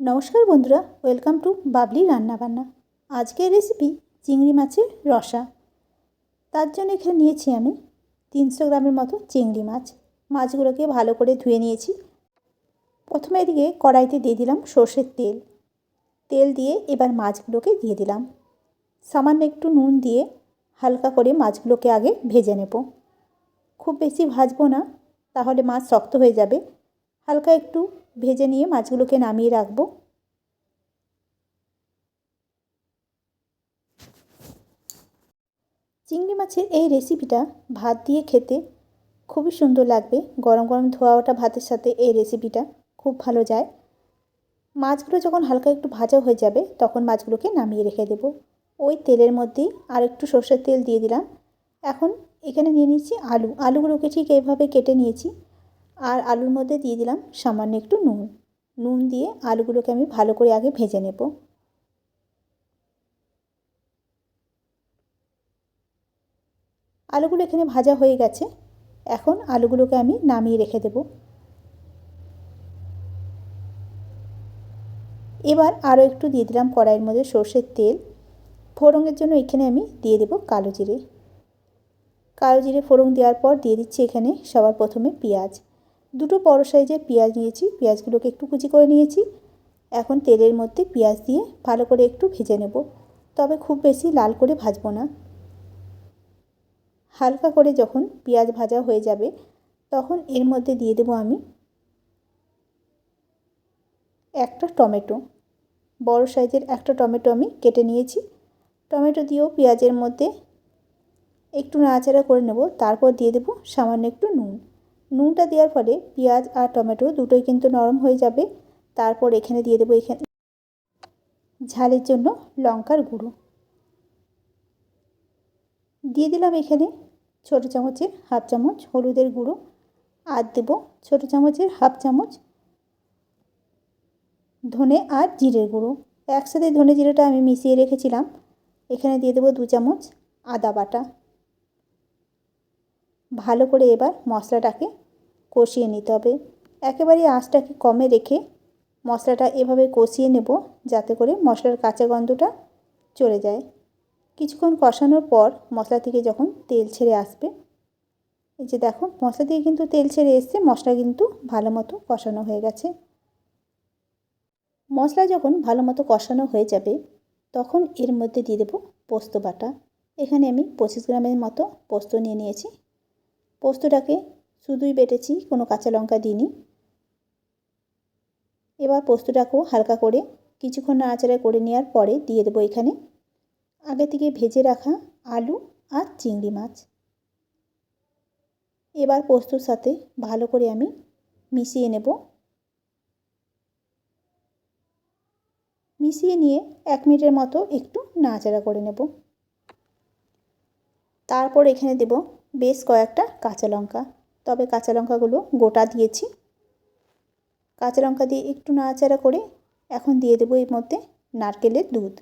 নমস্কার বন্ধুরা, welcome to Babli রান্নাবান্না। আজকের রেসিপি চিংড়ি মাছের রসা। তার জন্য এখানে নিয়েছি আমি তিনশো গ্রামের মতো চিংড়ি মাছ। মাছগুলোকে ভালো করে ধুয়ে নিয়েছি। প্রথমে এদিকে কড়াইতে দিয়ে দিলাম সর্ষের তেল। তেল দিয়ে এবার মাছগুলোকে দিয়ে দিলাম। সামান্য একটু নুন দিয়ে হালকা করে মাছগুলোকে আগে ভেজে নেব। খুব বেশি ভাজবো না, তাহলে মাছ শক্ত হয়ে যাবে। হালকা একটু ভেজে নিয়ে মাছগুলোকে নামিয়ে রাখব। চিংড়ি মাছের এই রেসিপিটা ভাত দিয়ে খেতে খুবই সুন্দর লাগবে। গরম গরম ধোয়া ওঠা ভাতের সাথে এই রেসিপিটা খুব ভালো যায়। মাছগুলো যখন হালকা একটু ভাজা হয়ে যাবে, তখন মাছগুলোকে নামিয়ে রেখে দেব। ওই তেলের মধ্যেই আর একটু সর্ষের তেল দিয়ে দিলাম। এখন এখানে নিয়ে নিচ্ছি আলু। আলুগুলোকে ঠিক এইভাবে কেটে নিয়েছি। আর আলুর মধ্যে দিয়ে দিলাম সামান্য একটু নুন। নুন দিয়ে আলুগুলোকে আমি ভালো করে আগে ভেজে নেব। আলুগুলো এখানে ভাজা হয়ে গেছে। এখন আলুগুলোকে আমি নামিয়ে রেখে দেব। এবার আরও একটু দিয়ে দিলাম কড়াইয়ের মধ্যে সর্ষের তেল। ফোড়নের জন্য এখানে আমি দিয়ে দেব কালো জিরে। কালো জিরে ফোড়ন দেওয়ার পর দিয়ে দিচ্ছি এখানে সবার প্রথমে পেঁয়াজ। দুটো বড় সাইজের পেঁয়াজ নিয়েছি, পেঁয়াজগুলোকে একটু কুচি করে নিয়েছি। এখন তেলের মধ্যে পেঁয়াজ দিয়ে ভালো করে একটু ভেজে নেব। তবে খুব বেশি লাল করে ভাজবো না। হালকা করে যখন পেঁয়াজ ভাজা হয়ে যাবে, তখন এর মধ্যে দিয়ে দেবো আমি একটা টমেটো। বড় সাইজের একটা টমেটো আমি কেটে নিয়েছি। টমেটো দিয়েও পেঁয়াজের মধ্যে একটু নাড়াচাড়া করে নেব, তারপর দিয়ে দেবো সামান্য একটু নুন। নুনটা দেওয়ার ফলে পেঁয়াজ আর টমেটো দুটোই কিন্তু নরম হয়ে যাবে। তারপর এখানে দিয়ে দেবো এখানে ঝালের জন্য লঙ্কার গুঁড়ো। দিয়ে দিলাম এখানে ছোটো চামচের হাফ চামচ হলুদের গুঁড়ো। আর দেবো ছোটো চামচের হাফ চামচ ধনে আর জিরের গুঁড়ো। একসাথে ধনে জিরেটা আমি মিশিয়ে রেখেছিলাম। এখানে দিয়ে দেবো দু চামচ আদা বাটা। ভালো করে এবার মশলাটাকে কষিয়ে নিতে হবে। একেবারে আঁচটাকে কমে রেখে মশলাটা এভাবে কষিয়ে নেব যাতে করে মশলার কাঁচা গন্ধটা চলে যায়। কিছুক্ষণ কষানোর পর মশলা থেকে যখন তেল ছেড়ে আসবে, এই যে দেখো মশলা থেকে কিন্তু তেল ছেড়ে এসছে, মশলা কিন্তু ভালো মতো কষানো হয়ে গেছে। মশলা যখন ভালো মতো কষানো হয়ে যাবে, তখন এর মধ্যে দিয়ে দেবো পোস্ত বাটা। এখানে আমি পঁচিশ গ্রামের মতো পোস্ত নিয়ে নিয়েছি। পোস্তটাকে শুধুই বেটেছি, কোনো কাঁচা লঙ্কা দিইনি। এবার পোস্তটাকেও হালকা করে কিছুক্ষণ নাড়াচাড়া করে নেওয়ার পরে দিয়ে দেবো এখানে আগে থেকে ভেজে রাখা আলু আর চিংড়ি মাছ। এবার পোস্তর সাথে ভালো করে আমি মিশিয়ে নেব। মিশিয়ে নিয়ে এক মিনিটের মতো একটু নাড়াচাড়া করে নেব। তারপর এখানে দেব বেশ কয়েকটা কাঁচা লঙ্কা। তবে কাঁচা লঙ্কাগুলো গোটা দিয়েছি। কাঁচা লঙ্কা দিয়ে একটু নাড়াচাড়া করে এখন দিয়ে দেবো এর মধ্যে নারকেলের দুধ।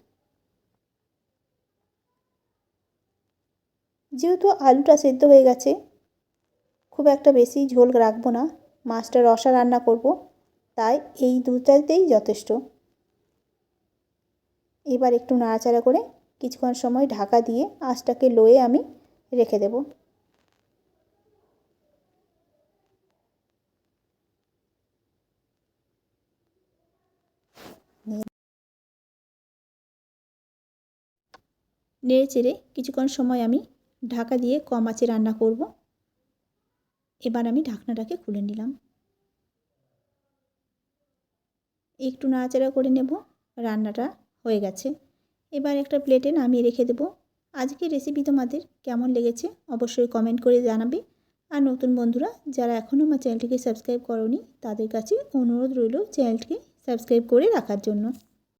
যেহেতু আলুটা সেদ্ধ হয়ে গেছে, খুব একটা বেশি ঝোল রাখব না, মাছটা রসা রান্না করব, তাই এই দুধটাতেই যথেষ্ট। এবার একটু নাড়াচাড়া করে কিছুক্ষণ সময় ঢাকা দিয়ে আঁচটাকে লোয়ে আমি রেখে দেব। নেড়ে চেড়ে কিছুক্ষণ সময় আমি ঢাকা দিয়ে কম আঁচে রান্না করব। এবার আমি ঢাকনাটাকে খুলে নিলাম। একটু নাড়াচাড়া করে নেব। রান্নাটা হয়ে গেছে। এবার একটা প্লেটে নামিয়ে রেখে দেবো। আজকের রেসিপি তোমাদের কেমন লেগেছে অবশ্যই কমেন্ট করে জানাবে। আর নতুন বন্ধুরা, যারা এখনও আমার চ্যানেলটিকে সাবস্ক্রাইব করনি, তাদের কাছে অনুরোধ রইল চ্যানেলটিকে সাবস্ক্রাইব করে রাখার জন্য।